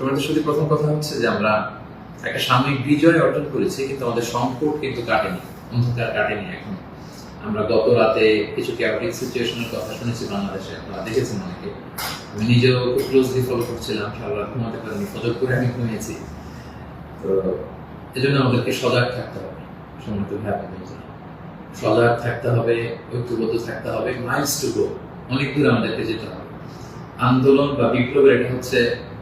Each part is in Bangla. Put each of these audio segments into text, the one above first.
তোমাদের সাথে প্রথম কথা হচ্ছে যে আমরা একটা সাময়িক বিজয় অর্জন করেছি, কিন্তু আমাদের সংকট কিন্তু কাটেনি, অন্ধকার কাটেনি এখন। আমরা গত রাতে কিছু ক্যাপিটিক সিচুয়েশনের কথা শুনেছি বাংলাদেশে, আপনারা দেখেছেন অনেকে। আমি নিজেও খুব ক্লোজলি ফলো করছিলাম, সারা রাত ঘুমাতে পারিনি, ফজর করে আমি ঘুমিয়েছি। তো এজন্য আমাদেরকে সজাগ থাকতে হবে ভাই বন্ধুরা। সজাগ থাকতে হবে, ঐক্যবদ্ধ থাকতে হবে মাইলস টু গো অনেক দূর আমাদেরকে যেতে হবে। আন্দোলন বা বিপ্লবের এটা হচ্ছে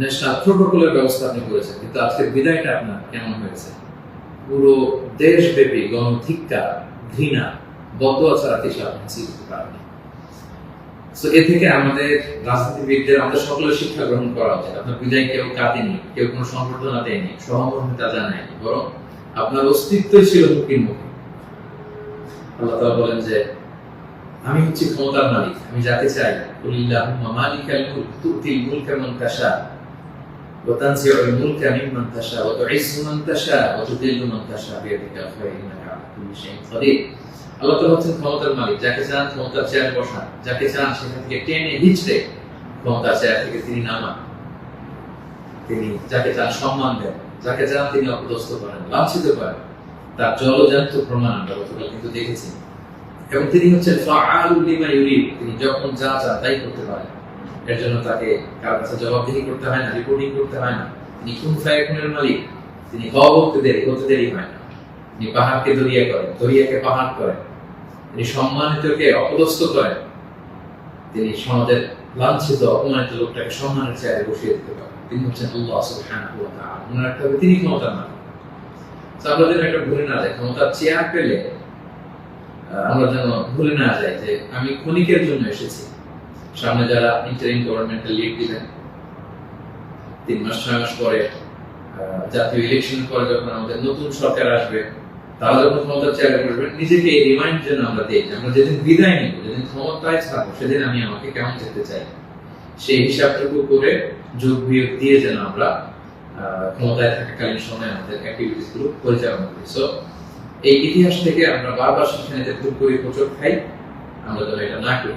ন্যাশনাল প্রোটোকলের ব্যবস্থা আপনি করেছেন, কিন্তু আজকের বিদায়টা আপনার কেমন হয়েছে? পুরো দেশব্যাপী গণধিক্কা ঘৃণা, বদয়া ছাড়া কিছু আপনি হাসিল করতে পারেননি। তো এ থেকে আমাদের রাজনীতিবিদদের, আমাদের সকলের শিক্ষা গ্রহণ করা উচিত। আপনার বিদায় কেউ কাঁদেনি, কেউ কোনো সংবর্ধনা দেয়নি, সহমর্মিতা জানায়নি, বরং আপনার অস্তিত্বই ছিল হুকির মুখে। আল্লাহ তাআলা বলেন যে, আমি হচ্ছি ক্ষমতার মালিক, আমি যাকে চাই, কুলিল্লাহুম্মা মালিকাল মুলক তুতিল মুলকা মান মিম্মান তাশা ওয়া তুইজ্জু মান তাশা ওয়া তুযিল্লু মান তাশা বিয়াদিকাল খায়র ইন্নাকা আলা কুল্লি শাইইন কাদির আল্লাহ তাআলা হচ্ছেন ক্ষমতার মালিক, যাকে চান ক্ষমতার চেয়ারে বসান যাকে চান সেখান থেকে টেনে হিচড়ে ক্ষমতার চেয়ার থেকে তিনি নামান। তিনি যাকে চান সম্মান দেন, যাকে চান তিনি অপদস্থ করেন, লাঞ্ছিত করেন। তার জলজান্ত প্রমাণ আমরা গতকাল কিন্তু দেখেছি। এবং তিনি হচ্ছেন তিনি যখন যা চান তাই করতে পারেন। এর জন্য তাকে কার কাছে জবাবদিহি করতে হয় না রিপোর্টিং করতে হয় না। তিনি কোন মালিক। তিনি হওয়া বলতে দেরি হতে দেরি হয় না। তিনি পাহাড়কে দরিয়া করেন, দরিয়াকে পাহাড় করেন। তিনি সম্মানিতকে অপদস্থ করেন। তিনি সমাজের লাঞ্ছিত, অপমানিত লোকটাকে সম্মানের চেয়ারে বসিয়ে দিতে পারেন। তিনি হচ্ছেন আল্লাহ সুবহানাহু রাখতে হবে তিনি ক্ষমতার মালিক আমরা যেন একটা ভুলে না যাই, ক্ষমতার চেয়ার পেলে আমরা যেন ভুলে না যাই যে আমি ক্ষণিকের জন্য এসেছি। সামনে যারা ইন্টারিম গভর্নমেন্টের লিড দিবেন, তিন মাস, ছয় মাস পরে জাতীয় ইলেকশন পরে যখন আমাদের নতুন সরকার আসবে, তারা যখন বসবেন নিজেকে রিমাইন্ড যেন আমরা দিই আমরা যেদিন বিদায় নিব, যেদিন ক্ষমতায় সেদিন আমি আমাকে কেমন যেতে চাই। সেই হিসাবটুকু করে যোগ বিয়োগ দিয়ে যেন আমরা ক্ষমতায় থাকাকালীন সময় আমাদের অ্যাক্টিভিটিসগুলো পরিচালনা করি। সো এই ইতিহাস থেকে আমরা বারবার শিক্ষা নিতে ভুল করি, প্রচুর খাই, আমরা যেন এটা না করি।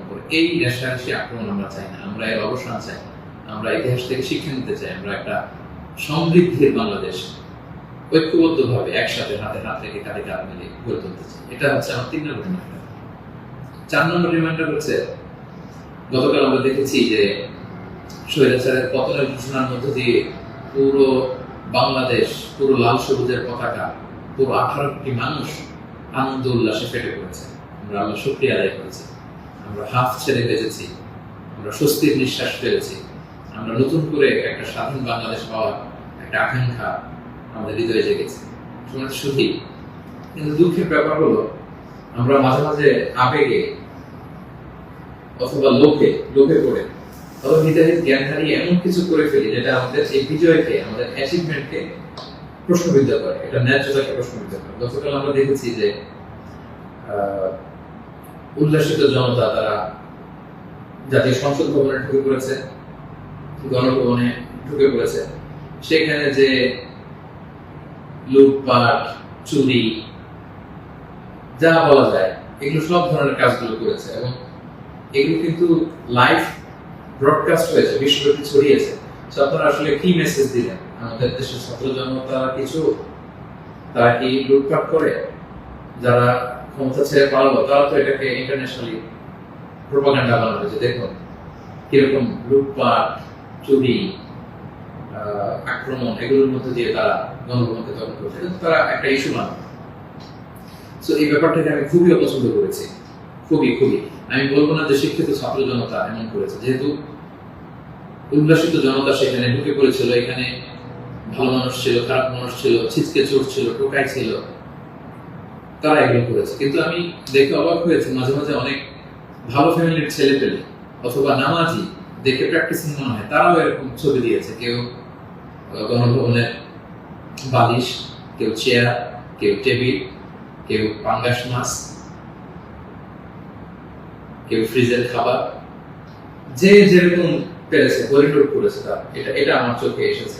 করে এই রেশারেশি আক্রমণ আমরা চাই না, আমরা এর অবসান চাই আমরা ইতিহাস থেকে শিক্ষা নিতে চাই, আমরা একটা সমৃদ্ধির বাংলাদেশ ঐক্যবদ্ধভাবে একসাথে হাতে হাত রেখে কাঁধে কাঁধ মিলে গড়ে তুলতে চাই। এটা হচ্ছে আমার তিন নম্বর রিমাইন্ডার চার নম্বর রিমাইন্ডার হচ্ছে, গতকাল আমরা দেখেছি যে স্বৈরাচারের পতনের ঘোষণার মধ্য দিয়ে পুরো বাংলাদেশ, পুরো লাল সবুজের পতাকা, পুরো আঠারোটি মানুষ আনন্দ উল্লাসে ফেটে পড়েছে। আমরা আল্লাহ শুক্রিয়া আদায় করেছি। আমরা হাফ ছেড়ে বেঁচেছি, আমরা স্বস্তির নিঃশ্বাস ফেলেছি, আমরা নতুন করে একটা স্বাধীন বাংলাদেশ পাওয়ার একটা আকাঙ্ক্ষা আমাদের হৃদয়ে জেগেছে। শুনে শুধু কিন্তু দুঃখের ব্যাপার হলো, আমরা মাঝে মাঝে আবেগে অথবা লোকে লোকে পড়ে, অথবা হিতাহিত জ্ঞান হারিয়ে এমন কিছু করে ফেলি যেটা আমাদের এই বিজয়কে, আমাদের অ্যাচিভমেন্টকে প্রশ্নবিদ্ধ করে, এটা ন্যায্যতাকে প্রশ্নবিদ্ধ করে। গতকাল আমরা দেখেছি যে উল্লাসিত জনতা তারা জাতীয় সংসদ ভবনে ঢুকে পড়েছে, গণভবনে ঢুকে পড়েছে। সেখানে যে লুটপাট, চুরি, যা বলা যায়, এগুলো সব ধরনের কাজগুলো করেছে এবং এগুলো কিন্তু লাইভ ব্রডকাস্ট হয়েছে, বিশ্বব্যাপী ছড়িয়েছে। তো আপনারা আসলে কি মেসেজ দিলেন? আমাদের দেশের ছাত্র জনতা কিছু? তারা কি লুটপাট করে? যারা ক্ষমতা ছেড়ে পারল তারা তো এটাকে ইন্টারন্যাশনালি প্রোপাগান্ডা বানাবে যে দেখুন, কীরকম লুটপাট, চুরি আক্রমণ, এগুলোর মধ্যে দিয়ে তারা গণভবনকে দখল করছে। কিন্তু তারা একটা ইস্যু মানবে তো এই ব্যাপারটাকে আমি খুবই অপছন্দ করেছি। খুবই খুবই। আমি বলব না যে শিক্ষিত ছাত্র জনতা এমন করেছে। যেহেতু উল্লাসিত জনতা সেখানে ঢুকে পড়েছিল, এখানে ভালো মানুষ ছিল, খারাপ মানুষ ছিল, ছিচকে চোর ছিল, টোকাই ছিল। তারা এগুলো করেছে। কিন্তু আমি দেখে অবাক হয়েছি, মাঝে মাঝে অনেক ভালো ফ্যামিলির ছেলে পেলে অথবা নামাজি দেখে প্র্যাকটিসিং মনে হয়, তারাও এরকম ছবি দিয়েছে। কেউ গণভবনের বালিশ, কেউ চেয়ার কেউ টেবিল কেউ পাঙ্গাস মাছ কেউ ফ্রিজের খাবার। যে যেরকম পেরেছে করিডোর করেছে তার। এটা এটা আমার চোখে এসেছে।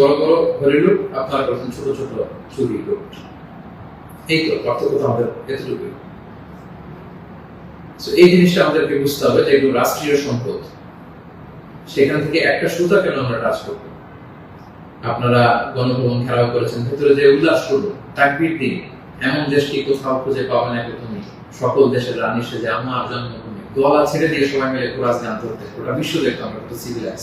বড় বড় আপনারা করেছেন ছোট ছোট চুরি এই তো পার্থক্য আমাদের এই জিনিসটা আমাদেরকে বুঝতে হবে যে এগুলো রাষ্ট্রীয় সম্পদ। সেখান থেকে একটা সুতা কেন আমরা করব? আপনারা গণভবন ঘেরাও করেছেন, ভেতরে যে উল্লাস করব, তাকবির দিন এমন দেশকে কোথাও খুঁজে পাবে না তুমি সকল দেশের রানী সেজে আমার জন্মভূমি। গলা ছেড়ে দিয়ে সবাই মিলে কোরআন গান করতে গোটা বিশ্ব দেখতো আমরা কত সিভিলাইজ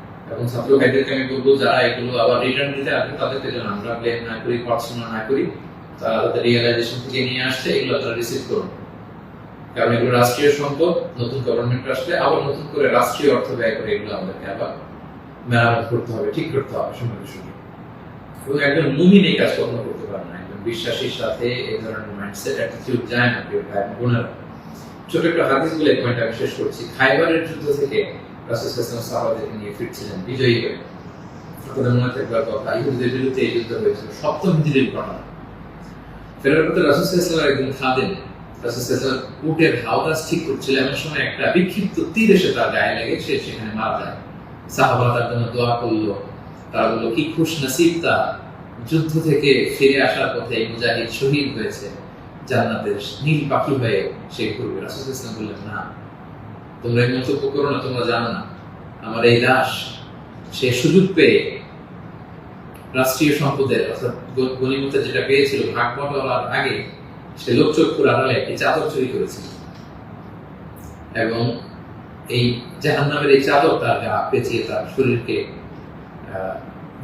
এবং ছাত্র ভাইদেরকে আমি বলব, যারা এগুলো আবার রিটার্ন দিতে আসবে তাদেরকে যেন আমরা ব্লেম না করি, পড়াশোনা না করি, তারা তাদের রিয়েলাইজেশন থেকে নিয়ে আসছে এগুলো তারা রিসিভ করুন। কারণ এগুলো রাষ্ট্রীয় সম্পদ, নতুন গভর্নমেন্ট আসলে আবার নতুন করে রাষ্ট্রীয় অর্থ ব্যয় করে এগুলো আমাদেরকে আবার মেরামত করতে হবে, ঠিক করতে হবে সময়ের সঙ্গে। এবং একজন মুমিন এই কাজ কখনো করতে পারে না, একজন বিশ্বাসীর সাথে এই ধরনের মাইন্ডসেট অ্যাটিটিউড যায় না বোনেরা। ছোট একটা হাদিস বলে পয়েন্ট আমি শেষ করছি। খাইবারের যুদ্ধ থেকে সাহাবাদেরকে নিয়ে ফিরছিলেন, বিজয়ী হয়ে আপনাদের মনে থাকবার কথা ইহুদিদের বিরুদ্ধে এই যুদ্ধ হয়েছিল, সপ্তম ঘটনা। ফেরার পথে একজন খাদেন উটের হাওদাস ঠিক করছিল। এমন সময় একটা বিক্ষিপ্ত তীর এসে তার গায়ে লেগে, সে সেখানে মারা যায়। সাহাবারা তার জন্য দোয়া করল। তারা বলল, কি খুশ নসিব তা। যুদ্ধ থেকে ফিরে আসার পথে মুজাহিদ শহীদ হয়েছে। জান্নাতের নীল পাখি হয়ে সে ঘুরবে। রাসূল ইসলাম বললেন, না। তোমরা এই মন্তব্য করো না, তোমরা জানো না। আমার এই দাস সে সুযোগ পেয়ে রাষ্ট্রীয় সম্পদের, অর্থাৎ গণিমতে যেটা পেয়েছিল, ভাগ বটলার আগে, সে লোক লোকচক্ষুর আড়ালে একটি চাদর চুরি করেছিল। এবং এই জাহান নামের এই চাদর তার গা পেঁচিয়ে তার শরীরকে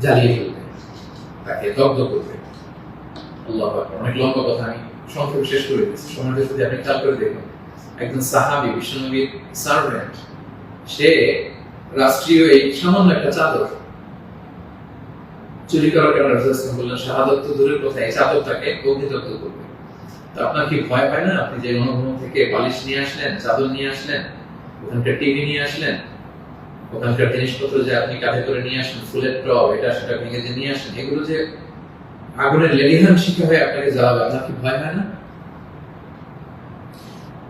জ্বালিয়ে ফেলবে, তাকে দগ্ধ করবে। অনেক লম্বা কথা আমি সংক্ষেপে শেষ করে দিচ্ছি। সময়টা যদি আপনি খেয়াল করে দেখুন। একজন সাহাবি বিশ্বনবীর সার্ভেন্ট সে রাষ্ট্রীয় এই সামান্য একটা চাদর চুরি করার কারণে বললেন শাহাদত তো দূরের কথা, এই চাদরটাকে অগ্নিদগ্ধ করবে। তো আপনার কি ভয় পায় না? আপনি যে থেকে নিয়ে আসলেন, চাদর নিয়ে আসলেন, ওখানকার টিভি নিয়ে আসলেন, ওখানকার জিনিসপত্র যে আপনি কাঁধে করে নিয়ে আসেন, ফুলের টব, এটা সেটা ভেঙে যে নিয়ে আসেন, এগুলো যে আগুনের লেলিহান শিখে হয়ে আপনাকে জ্বালাবে, আপনার কি ভয় হয় না?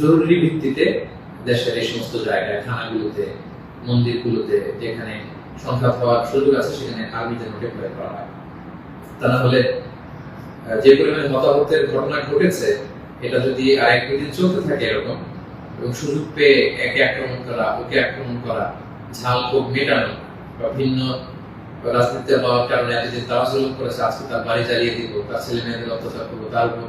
জরুরি ভিত্তিতে দেশের এই সমস্ত জায়গায়, থানাগুলোতে, মন্দিরগুলোতে যেখানে সংঘাত হওয়ার সুযোগ আছে, সেখানে আর্মিতে নোটিফাই করা হয়। তা না হলে যে পরিমাণে হতাহতের ঘটনা ঘটেছে, এটা যদি আর এক দুদিন চলতে থাকে এরকম, এবং সুযোগ পেয়ে একে আক্রমণ করা, ওকে আক্রমণ করা, ঝাল ক্ষোভ মেটানো, বা ভিন্ন রাজনীতিতে হওয়ার কারণে এতদিন তারা করেছে, আজকে তার বাড়ি জ্বালিয়ে দিব, তার ছেলে মেয়েদের অত্যাচার করব, তার উপর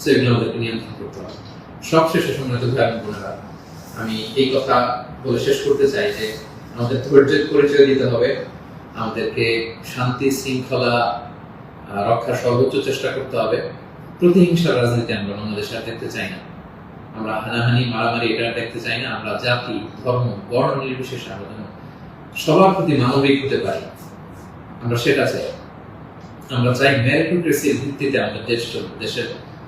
তো এগুলো আমাদেরকে নিয়ন্ত্রণ করতে হবে। সবশেষে সম্মানিত ভাই, বোনেরা, আমি এই কথা বলে শেষ করতে চাই যে আমাদের ধৈর্যের পরিচয় দিতে হবে। আমাদেরকে শান্তি, শৃঙ্খলা রক্ষার সর্বোচ্চ চেষ্টা করতে হবে। রাজনীতি আমরা বাংলাদেশে আর দেখতে চাই না। আমরা হানাহানি, মারামারি এটা দেখতে চাই না। আমরা জাতি, ধর্ম, বর্ণ নির্বিশেষে আমরা যেন সবার প্রতি মানবিক হতে পারি। আমরা সেটা চাই। আমরা চাই মেরিটোক্রেসির ভিত্তিতে আমাদের দেশ চলবে দেশের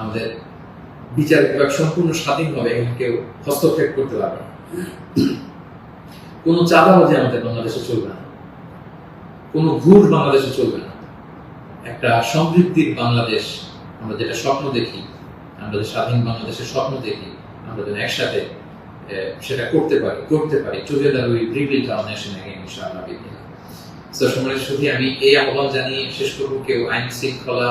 আমাদের বিচার বিভাগ সম্পূর্ণ স্বাধীনভাবে এবং কেউ হস্তক্ষেপ করতে পারবে না। কোনো যে আমাদের বাংলাদেশে চলবে না। কোনো ঘুর বাংলাদেশে চলবে না। একটা সমৃদ্ধির বাংলাদেশ আমরা যেটা স্বপ্ন দেখি, আমরা যে স্বাধীন বাংলাদেশের স্বপ্ন দেখি, আমরা যেন একসাথে সেটা করতে পারি করতে পারি। Together we rebuild down nation ইনশাআল্লাহ বিদিন। তো সময় শুধু আমি এই আহ্বান জানিয়ে শেষ করব। কেউ আইন শৃঙ্খলা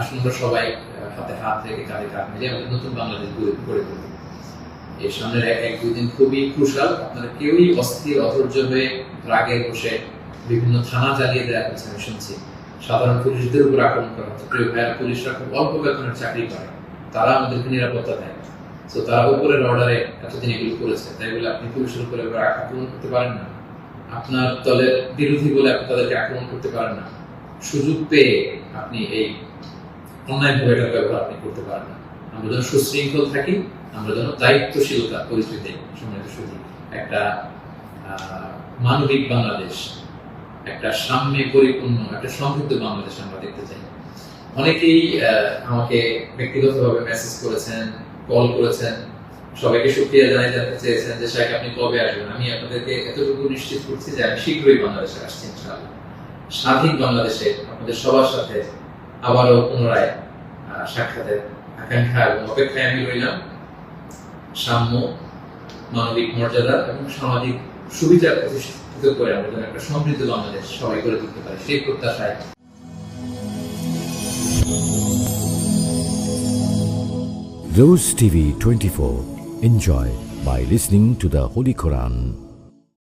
আসুন আমরা সবাই হাতে হাত রেখে কাঁধে কাঁধ মিলিয়ে আমাদের নতুন বাংলাদেশ গড়ে তুলব। এই সামনের এক দুই দিন খুবই ক্রুশাল আপনারা কেউই অস্থির, অধৈর্য হয়ে রাগে বসে বিভিন্ন থানা জ্বালিয়ে দেওয়া হচ্ছে আমি শুনছি। সাধারণ পুলিশদের উপর আক্রমণ করা হচ্ছে। প্রিয় ভাইয়ার পুলিশরা খুব অল্প বেতনের চাকরি করে। তারা আমাদেরকে নিরাপত্তা দেয়। তো তারা উপরের অর্ডারে এতদিন এগুলো করেছে। তাই বলে আপনি পুলিশের উপরে আক্রমণ করতে পারেন না। আপনার দলের বিরোধী বলে আপনি তাদেরকে আক্রমণ করতে পারেন না। সুযোগ পেয়ে আপনি এই অনলাইন ভাবে ব্যবহার আপনি করতে পারেন না। আমরা যেন সুশৃঙ্খল থাকি, আমরা যেন দায়িত্বশীলতার পরিচয় দিই সম্মানিত সুযোগ একটা মানবিক বাংলাদেশ, একটা সাম্যে পরিপূর্ণ, একটা সমৃদ্ধ বাংলাদেশ আমরা দেখতে চাই। অনেকেই আমাকে ব্যক্তিগতভাবে মেসেজ করেছেন কল করেছেন, সবাইকে সুক্রিয়া জানাই জানতে চেয়েছেন যে শাহেখ আপনি কবে আসবেন? আমি আপনাদেরকে এতটুকু নিশ্চিত করছি যে আমি শীঘ্রই বাংলাদেশে আসছি, ইনশাআল্লাহ। স্বাধীন বাংলাদেশে আপনাদের সবার সাথে আবারও পুনরায় সাক্ষাতের আকাঙ্ক্ষা এবং অপেক্ষায় আমি রইলাম সাম্য, মানবিক মর্যাদা এবং সামাজিক সুবিধা প্রতিষ্ঠিত করে আমরা যেন একটা সমৃদ্ধ বাংলাদেশ সবাই করে তুলতে পারি, সেই প্রত্যাশায় Rose TV 24. Enjoy by listening to the Holy Quran.